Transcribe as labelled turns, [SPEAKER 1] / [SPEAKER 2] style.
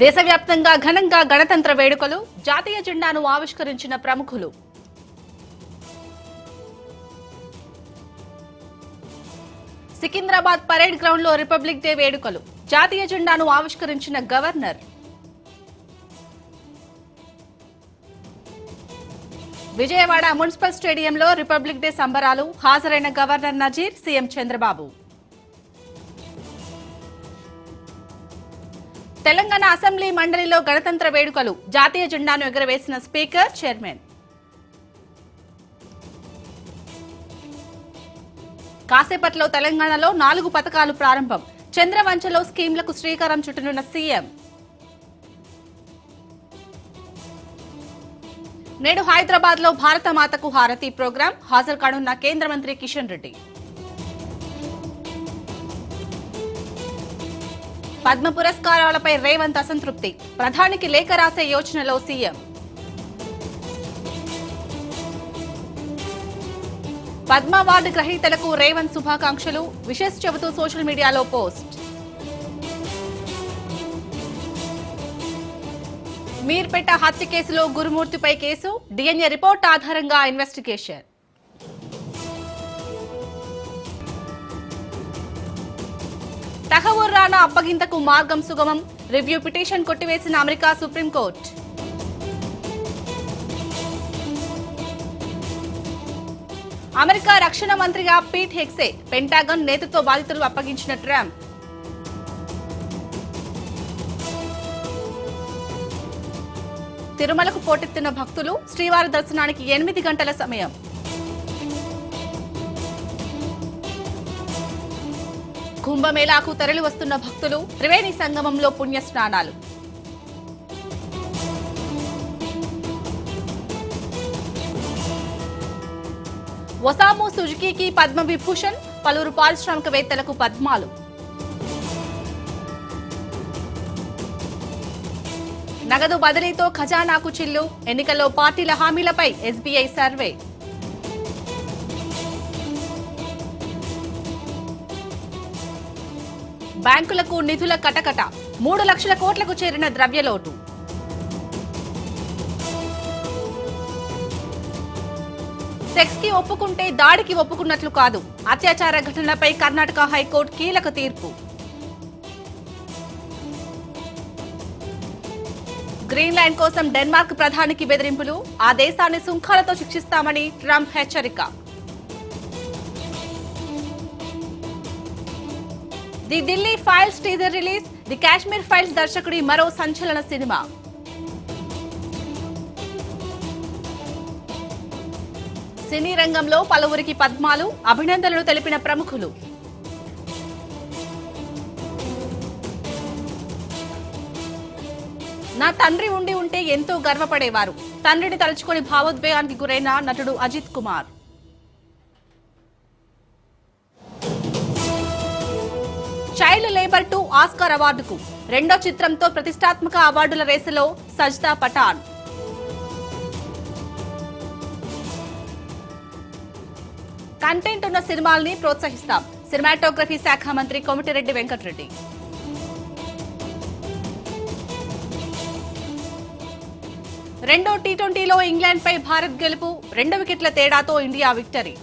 [SPEAKER 1] దేశవ్యాప్తంగా ఘనంగా గణతంత్ర వేడుకలు జాతీయ జెండాను ఆవిష్కరించిన ప్రముఖులు. సికింద్రాబాద్ పరేడ్ గ్రౌండ్లో రిపబ్లిక్ డే వేడుకలు జాతీయ జెండాను ఆవిష్కరించిన గవర్నర్. విజయవాడ మున్సిపల్ స్టేడియంలో రిపబ్లిక్ డే సంబరాలు హాజరైన governor Nazeer CM Chandrababu. Telangana assembly మండలిలో గణతంత్ర వేడుకలు. జాతీయ జెండాను ఎగురవేసిన స్పీకర్ చైర్మన్. కాసేపట్లో తెలంగాణలో నాలుగు పథకాలు ప్రారంభం. చంద్రవంచలో స్కీంలకు శ్రీకారం చుట్టనున్న సీఎం. నేడు హైదరాబాద్లో భారత మాతకు హారతి ప్రోగ్రాం. హాజరు కానున్న కేంద్ర మంత్రి కిషన్ రెడ్డి. పద్మ పురస్కారాలపై రేవంత్ అసంతృప్తి. ప్రధానికి లేఖ రాసే యోచనలో సీఎం. పద్మ అవార్డు గ్రహీతలకు రేవంత్ శుభాకాంక్షలు. విషెస్ చెబుతూ సోషల్ మీడియాలో పోస్ట్. మీర్పేట హత్య కేసులో గురుమూర్తిపై కేసు. డిఎన్ఏ రిపోర్ట్ ఆధారంగా ఇన్వెస్టిగేషన్. తహవూర్ రాణా అప్పగింతకు మార్గం సుగమం. రివ్యూ పిటిషన్ కొట్టివేసిన అమెరికా సుప్రీంకోర్టు అమెరికా రక్షణ మంత్రిగా పీట్ హెక్సే పెంటాగన్ నేతృత్వ బాధితులు అప్పగించిన ట్రంప్. తిరుమలకు పోటెత్తిన భక్తులు శ్రీవారి దర్శనానికి ఎనిమిది గంటల సమయం. కుంభమేళాకు తరలి వస్తున్న భక్తులు త్రివేణి సంగమంలో పుణ్యస్నానాలు. ఒసాము సుజుకీకి పద్మ విభూషణ్ పలువురు పారిశ్రామికవేత్తలకు పద్మాలు. నగదు బదిలీతో ఖజానాకు చిల్లు ఎన్నికల్లో పార్టీల హామీలపై ఎస్బీఐ సర్వే. బ్యాంకులకు నిధుల కటకట. మూడు లక్షల కోట్లకు చేరిన ద్రవ్యలోటు సెక్స్కి ఒప్పుకుంటే దాడికి ఒప్పుకున్నట్లు కాదు. అత్యాచార ఘటనలపై కర్ణాటక హైకోర్టు కీలక తీర్పు. గ్రీన్లాండ్ కోసం డెన్మార్క్ ప్రధానికి బెదిరింపులు. ఆ దేశాన్ని సుంకాలతో శిక్షిస్తామని ట్రంప్ హెచ్చరిక. The Delhi files teaser release the Kashmir files దర్శకుడి మరో సంచలన సినిమా. సినీ రంగంలో పలువురికి పద్మాలు అభినందనలు తెలిపిన ప్రముఖులు. నా తండ్రి ఉండి ఉంటే ఎంతో గర్వపడేవారు. తండ్రిని తలుచుకొని భావోద్వేగానికి గురైన నటుడు Ajith Kumar. Child to Oscar అవార్డుకు రెండో చిత్రంతో ప్రతిష్టాత్మక అవార్డుల రేసులో సజ్దా పఠాన్. కంటెంట్ ఉన్న సినిమాల్ని ప్రోత్సహిస్తాం. సినిమాటోగ్రఫీ శాఖ మంత్రి కోమటిరెడ్డి వెంకటరెడ్డి. రెండో టీ ట్వంటీలో ఇంగ్లాండ్పై భారత్ గెలుపు రెండు వికెట్ల తేడాతో ఇండియా విక్టరీ.